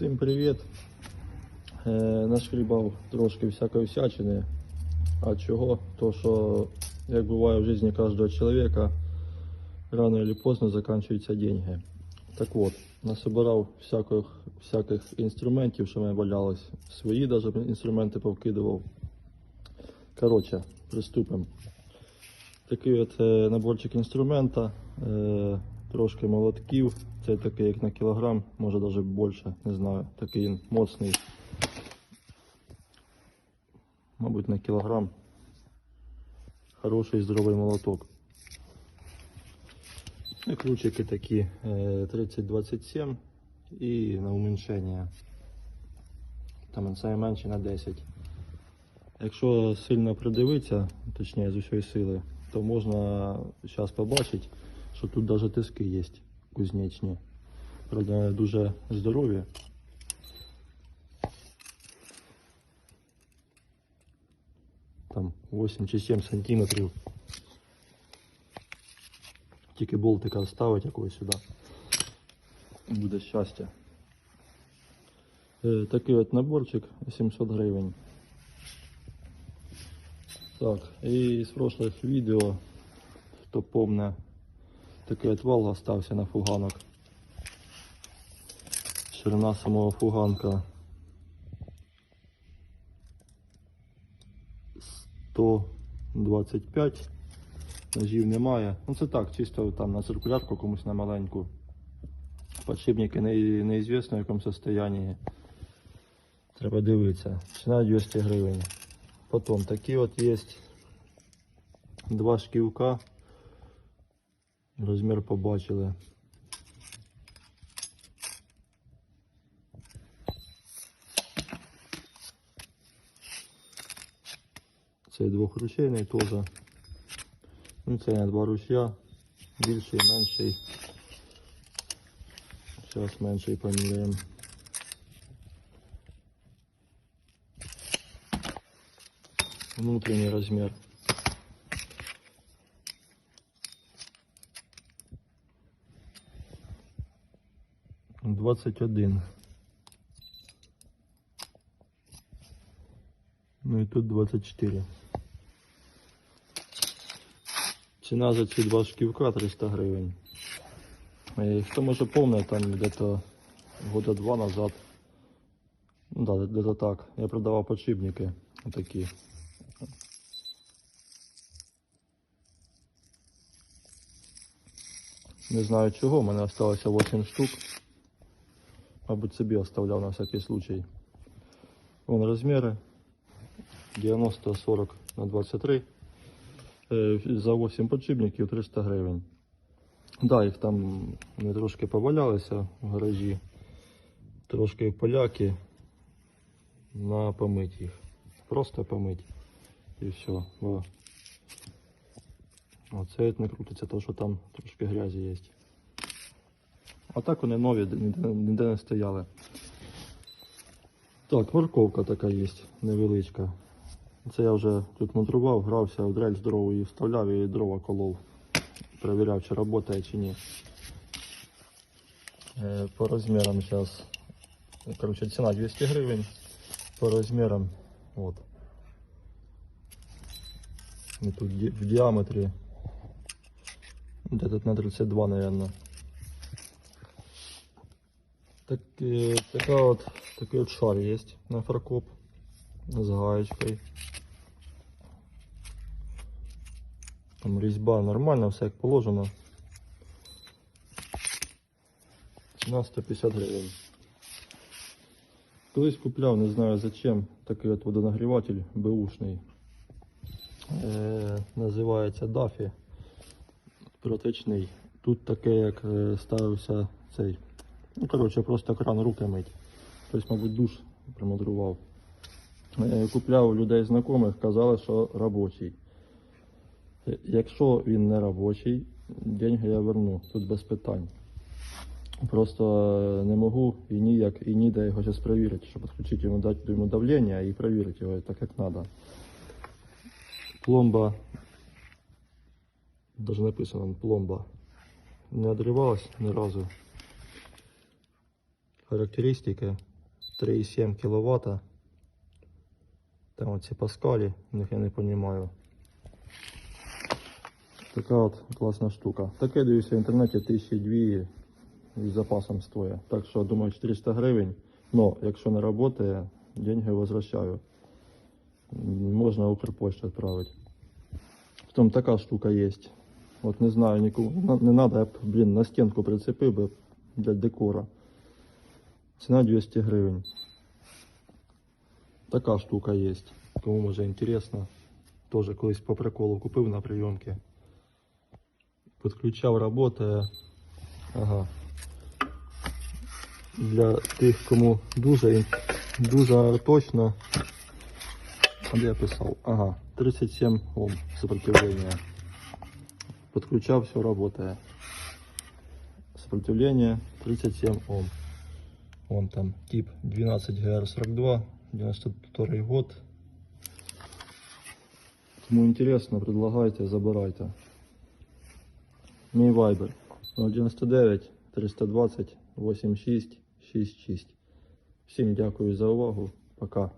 Всім привіт. Е, нашкрібав трошки всякої всячини. А чого? То що, як буває в житті кожного чоловіка, рано или поздно закінчуються деньги. Так от, насобирав всяких, всяких інструментів, що мене валялось. Свої даже інструменти повкидував. Коротше, приступимо. Такий от е, наборчик інструмента, е, трошки молотків. Це такий як на кілограм, може навіть більше, не знаю. Такий він моцний. Мабуть, на кілограм. Хороший здоровий молоток. І ключики такі е, 3027 і на уменьшення. Там це менше на 10. Якщо сильно придивитися, точніше з усієї сили, то можна зараз побачити, що тут навіть тиски є кузнечні. Правда, вони дуже здорові. Там 8 чи 7 сантиметрів. Тільки болтика вставити якогось сюди. І Буде щастя. Е, Такий от наборчик 700 гривень. Так, і з прошлых відео, хто помне, такий отвал остався на фуганок. Ширина самого фуганка 125. Ножів немає. Ну це так, чисто там на циркулярку комусь на маленьку. Подшипники не, неізвісно в якому состоянии. Треба дивитися. Ціна 200 гривень. Потом такі от є два шківка. Розмір побачили. Це двохручейний теж. Ну, це не два ручя, більший, менший. Зараз менший поміряємо. Внутрішній розмір. 21. Ну і тут 24. Ціна за ці два шківка 300 гривень. Е, і хто може помнить, там десь года два назад. Ну да, десь так. Я продавав подшипники отакі. Не знаю чого, у мене залишилося 8 штук. Мабуть, собі оставляв на всякий случай. Вон розміри 90-40 на 23. Е, За 8 подшипників 300 гривень. Да, їх там вони трошки повалялися в гаражі. Трошки поляки на помить їх. Просто помить. І все. Оце не крутиться, тому що там трошки грязі є. А так вони нові, ніде, не стояли. Так, морковка така є, невеличка. Це я вже тут мудрував, грався, в дрель здорову її вставляв і дрова колов. Перевіряв, чи працює, чи ні. Е, По розмірам зараз. Короче, ціна 200 гривень. По розмірам. От. Ну, тут в діаметрі. Де на 32, наверное. Так, е, така от, такий от шар є на фаркоп з гаєчкою. Там різьба нормальна, все як положено. Ціна 150 гривень. Колись купляв, не знаю зачем, такий от водонагріватель беушний. Е, називається Дафі. Протечний. Тут таке, як е, ставився цей. Ну, коротше, просто кран руки мить. Тобто, мабуть, душ примудрував. Е, Купляв у людей знайомих, казали, що робочий. Е, Якщо він не робочий, деньги я верну, тут без питань. Просто е, не можу і ніяк, і ніде його зараз перевірити, щоб підключити йому, дати йому давлення і перевірити його так, як треба. Пломба, даже написано пломба, не відривалась ні разу. Характеристики 3,7 кВт. Там оці паскалі, їх я не розумію. Така от класна штука. Таке дивлюся в інтернеті 1002 із запасом стоїть. Так що думаю 400 гривень. Но якщо не працює, деньги возвращаю. Можна Укрпочту відправити. Потім така штука є. От не знаю, нікому не треба, я б, блін, на стінку прицепив би для декора. Ціна 200 гривень. Така штука є. Кому може інтересно. Тоже колись по приколу купив на прийомки. Підключав, работає. Ага. Для тих, кому дуже, ін- дуже точно. А де я писав? Ага, 37 Ом сопротивление. Подключав, все работает. Сопротивление 37 Ом. Вон там тип 12GR42, 92 год. Кому интересно, предлагайте, забирайте. Мій вайбер 099 320 86 66. Всім дякую за увагу. Пока.